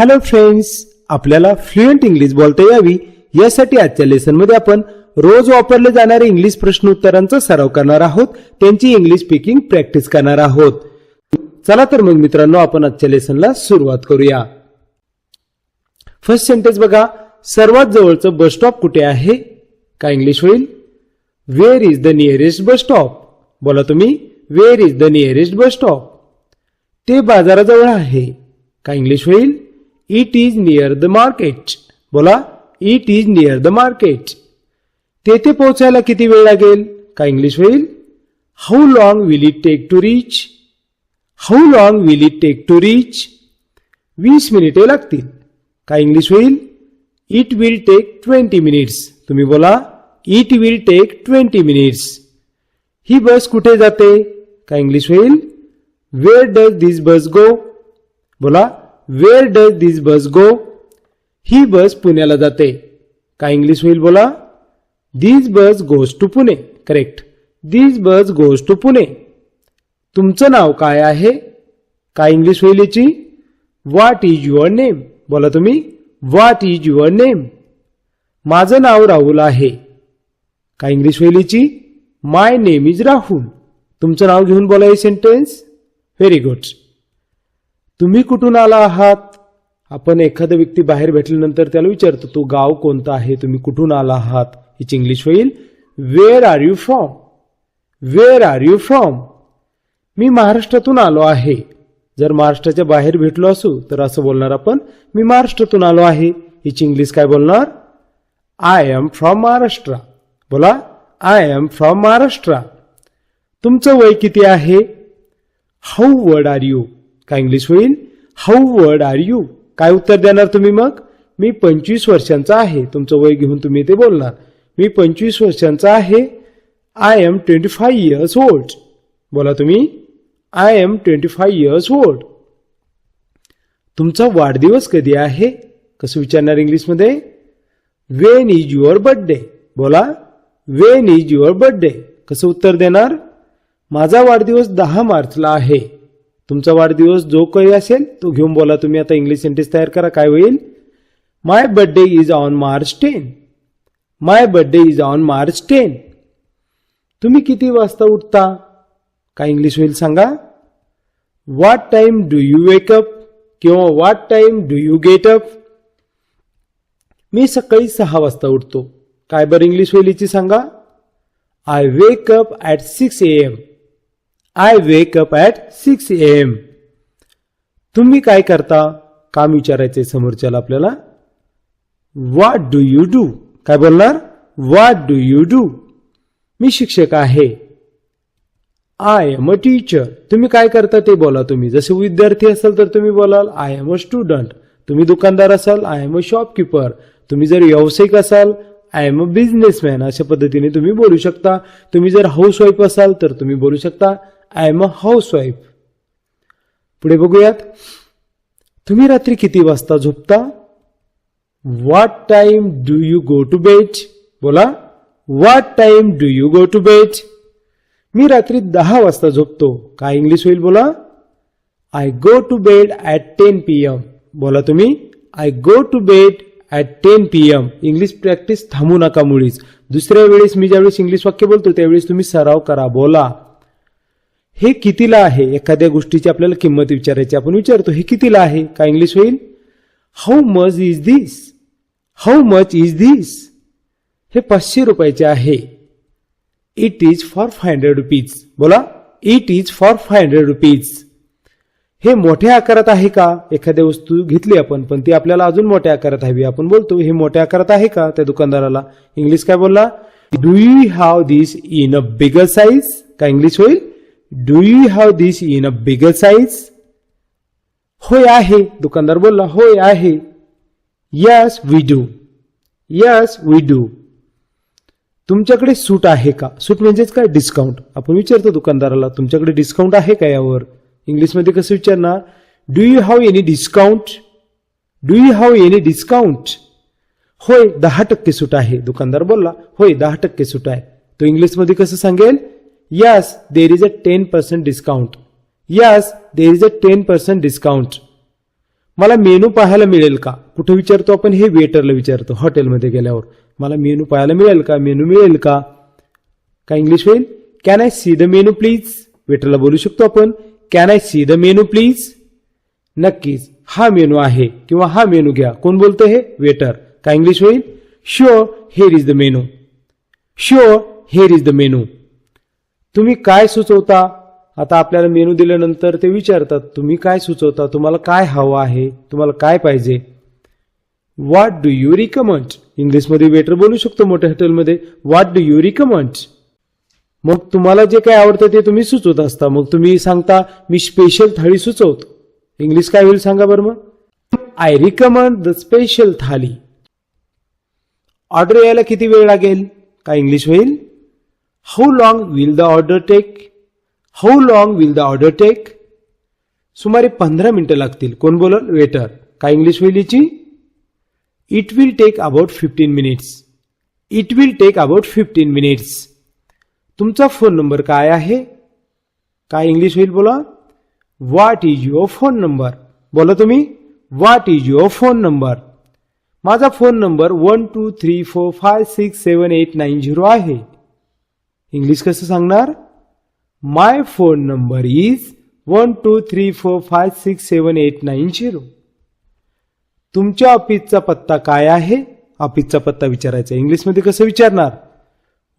Hello friends आपल्याला fluent English बोलता यावी. यासाठी आजच्या लेसनमध्ये आपण रोज वापरले जाणारे इंग्लिश प्रश्न उत्तरांचा सराव करणार आहोत. त्यांची इंग्लिश स्पीकिंग प्रॅक्टिस करणार आहोत. चला तर मग मित्रांनो आपण आजच्या लेसनला सुरुवात करूया. फर्स्ट सेंटेन्स बघा. सर्वात जवळचं बस स्टॉप कुठे आहे? काय इंग्लिश होईल? Where is the nearest bus stop बोला तुम्ही. Where is the nearest bus stop ते बाजाराजवळ आहे. काय इंग्लिश होईल? It is near the market बोला it is near the market तेथे पोहोचायला किती वेळ लागेल? काय इंग्लिश होईल? How long will it take to reach how long will it take to reach वीस मिनिटे लागतील. काय इंग्लिश होईल? It will take twenty minutes तुम्ही बोला it will take twenty minutes he bus कुठे जाते? काय इंग्लिश होईल? वेअर डज दिस बस गो बोला वेअर डज दिस बस गो ही बस पुण्याला जाते काय इंग्लिश होईल बोला this bus goes to Pune correct this bus goes to Pune तुमचं नाव काय आहे? काय इंग्लिश होईल याची व्हॉट इज युअर नेम बोला तुम्ही. व्हॉट इज युअर नेम माझं नाव राहुल आहे. काय इंग्लिश होईल याची माय नेम इज राहुल तुमचं नाव घेऊन बोला हे सेंटेन्स व्हेरी गुड तुम्ही कुठून आला आहात? आपण एखादा व्यक्ती बाहेर भेटल्यानंतर त्याला विचारतो तो गाव कोणता आहे? तुम्ही कुठून आला आहात? हिची इंग्लिश होईल. Where are you from where are you from मी महाराष्ट्रातून आलो आहे. जर महाराष्ट्राच्या बाहेर भेटलो असू तर असं बोलणार आपण मी महाराष्ट्रातून आलो आहे. हिची इंग्लिश काय बोलणार? आय एम फ्रॉम महाराष्ट्र बोला आय एम फ्रॉम महाराष्ट्र तुमचं वय किती आहे? हाऊ वर्ड आर यू काय इंग्लिश होईल? हाऊ वर्ड आर यू काय उत्तर देणार तुम्ही मग? मी पंचवीस वर्षांचा आहे. तुमचं वय घेऊन तुम्ही ते बोलणार मी पंचवीस वर्षांचा आहे. I am twenty five years old बोला तुम्ही. I am twenty five years old तुमचा वाढदिवस कधी आहे? कसं विचारणार इंग्लिशमध्ये वेन इज युअर बर्थडे बोला. वेन इज युअर बर्थडे कसं उत्तर देणार? माझा वाढदिवस दहा मार्चला आहे. तुमचा वाढदिवस जो काही असेल तो घेऊन बोला तुम्ही. आता इंग्लिश सेंटेन्स तयार करा. काय होईल? My birthday is on March ten my birthday is on March ten तुम्ही किती वाजता उठता? काय इंग्लिश होईल सांगा? What time do you wake up किंवा what time do you get up मी सकाळी सहा वाजता उठतो. काय बरं इंग्लिश होईल याची सांगा? I wake up at six A M I wake up at six A M. तुम्ही काय करता? काम विचारायचंय समोरच्याला आपल्याला. व्हॉट डू यू डू काय बोलणार? व्हॉट डू यू डू मी शिक्षक आहे. आय एम अ टीचर तुम्ही काय करता ते बोला तुम्ही. जसे विद्यार्थी असाल तर तुम्ही बोलाल आय एम अ स्टुडंट तुम्ही दुकानदार असाल आय एम अ शॉपकीपर तुम्ही जर व्यावसायिक असाल आय एम अ बिझनेसमॅन अशा पद्धतीने तुम्ही बोलू शकता. तुम्ही जर हाऊस वाईफ असाल तर तुम्ही बोलू शकता. I am a housewife पुढे बघूयात. तुम्ही रात्री किती वाजता झोपता? What time do you go to bed बोला. What time do you go to bed मी रात्री दहा वाजता झोपतो. काय इंग्लिश होईल बोला? I go to bed at ten P M बोला तुम्ही. I go to bed at ten P M English practice थांबू नका मुळीच. दुसऱ्या वेळेस मी ज्यावेळेस इंग्लिश वाक्य बोलतो त्यावेळेस तुम्ही सराव करा. बोला. हे कितीला आहे? एखाद्या गोष्टीची आपल्याला किंमत विचारायची आपण विचारतो हे कितीला आहे? काय इंग्लिश होईल? How much is this how much is this हे पाचशे रुपयाचे आहे. It is for five hundred rupees बोला. It is for five hundred rupees हे मोठ्या आकारात आहे का? एखाद्या वस्तू घेतली आपण पण ती आपल्याला अजून मोठ्या आकारात हवी. आपण बोलतो हे मोठ्या आकारात आहे का? त्या दुकानदाराला. इंग्लिश काय बोलला? Do you have this in a bigger size काय इंग्लिश होईल? Do you have this in a bigger size होय आहे. दुकानदार बोलला होय आहे. Yes we do yes we do तुमच्याकडे सूट आहे का? सूट म्हणजेच काय? डिस्काउंट आपण विचारतो दुकानदाराला तुमच्याकडे डिस्काउंट आहे का यावर? इंग्लिशमध्ये कसं विचारणार? Do you have any discount do you have any discount होय दहा टक्के सूट आहे. दुकानदार बोलला होय दहा टक्के सूट आहे. तो इंग्लिशमध्ये कसं सांगेल? Yes there is a ten percent discount yes there is a ten percent discount मला मेनू पाहायला मिळेल का? कुठे विचारतो आपण? हे वेटरला विचारतो हॉटेलमध्ये गेल्यावर. मला मेनू पाहायला मिळेल का? मेनू मिळेल का? काय इंग्लिश होईल? Can I see the menu please वेटरला बोलू शकतो आपण. Can I see the menu please नक्कीच हा मेनू आहे किंवा हा मेनू घ्या. कोण बोलतं हे? वेटर काय इंग्लिश होईल? Sure here is the menu sure here is the menu तुम्ही काय सुचवता? आता आपल्याला मेनू दिल्यानंतर ते विचारतात तुम्ही काय सुचवता? तुम्हाला काय हवं आहे? तुम्हाला काय पाहिजे? व्हॉट डू यू रिकमंड इंग्लिशमध्ये वेटर बोलू शकतो मोठ्या हॉटेलमध्ये व्हॉट डू यू रिकमंड मग तुम्हाला जे काय आवडतं ते तुम्ही सुचवत असता. मग तुम्ही सांगता मी स्पेशल थाळी सुचवतो. इंग्लिश काय होईल सांगा बरं मग. I recommend the special thali order यायला किती वेळ लागेल? काय इंग्लिश होईल? How long will the order take How long will the order take सुमारे पंधरा मिनिटं लागतील. कोण बोलल? वेटर काय इंग्लिश होईल याची it will take about fifteen minutes it will take about fifteen minutes तुमचा फोन नंबर काय आहे? काय इंग्लिश होईल बोला? What is your phone number बोला तुम्ही. What is your phone number माझा phone number one two three four five six seven eight nine zero आहे. इंग्लिश कसं सांगणार? My phone number is one two three four five six seven eight nine zero तुमच्या ऑफिसचा पत्ता काय आहे? ऑफिसचा पत्ता विचारायचा. इंग्लिशमध्ये कसं विचारणार?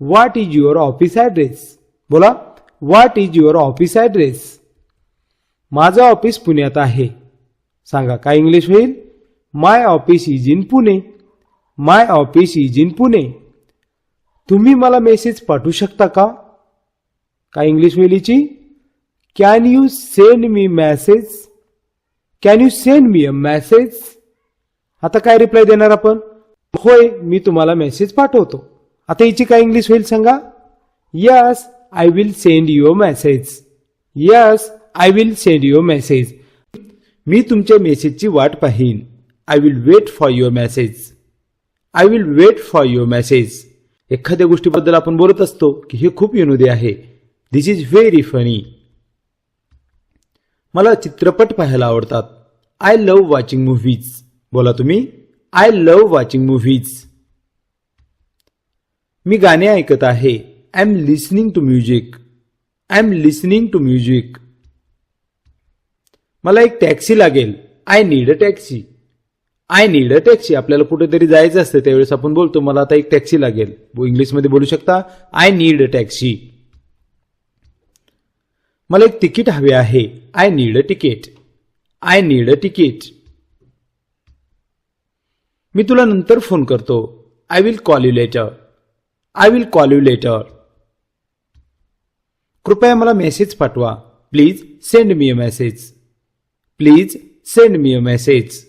What is your office address बोला. What is your office address माझं ऑफिस पुण्यात आहे. सांगा काय इंग्लिश होईल? My office is in Pune my office is in Pune तुम्ही मला मेसेज पाठवू शकता का? काय English वेलीची can you send me message can you send me a message आता काय रिप्लाय देणार आपण? होय मी तुम्हाला मेसेज पाठवतो. आता याची काय इंग्लिश होईल सांगा? Yes I will send your message yes I will send your message मी तुमच्या मेसेजची वाट पाहीन. I will wait for your message I will wait for your message एखाद्या गोष्टीबद्दल आपण बोलत असतो की हे खूप विनोदी आहे. दिस इज व्हेरी फनी मला चित्रपट पाहायला आवडतात. आय लव्ह वॉचिंग मूव्हीज बोला तुम्ही. आय लव्ह वॉचिंग मूव्हीज मी गाणे ऐकत आहे. I am listening to music I am listening to music मला एक टॅक्सी लागेल. I need a taxi. I need a taxi. आपल्याला कुठेतरी जायचं असतं त्यावेळेस आपण बोलतो मला आता एक टॅक्सी लागेल. इंग्लिशमध्ये बोलू शकता आय नीड अ टॅक्सी. मला एक तिकीट हवे आहे. I need a ticket I need a ticket मी तुला नंतर फोन करतो. I will call you later. I will call you later. कृपया मला मेसेज पाठवा. Please send me a message. Please send me a message.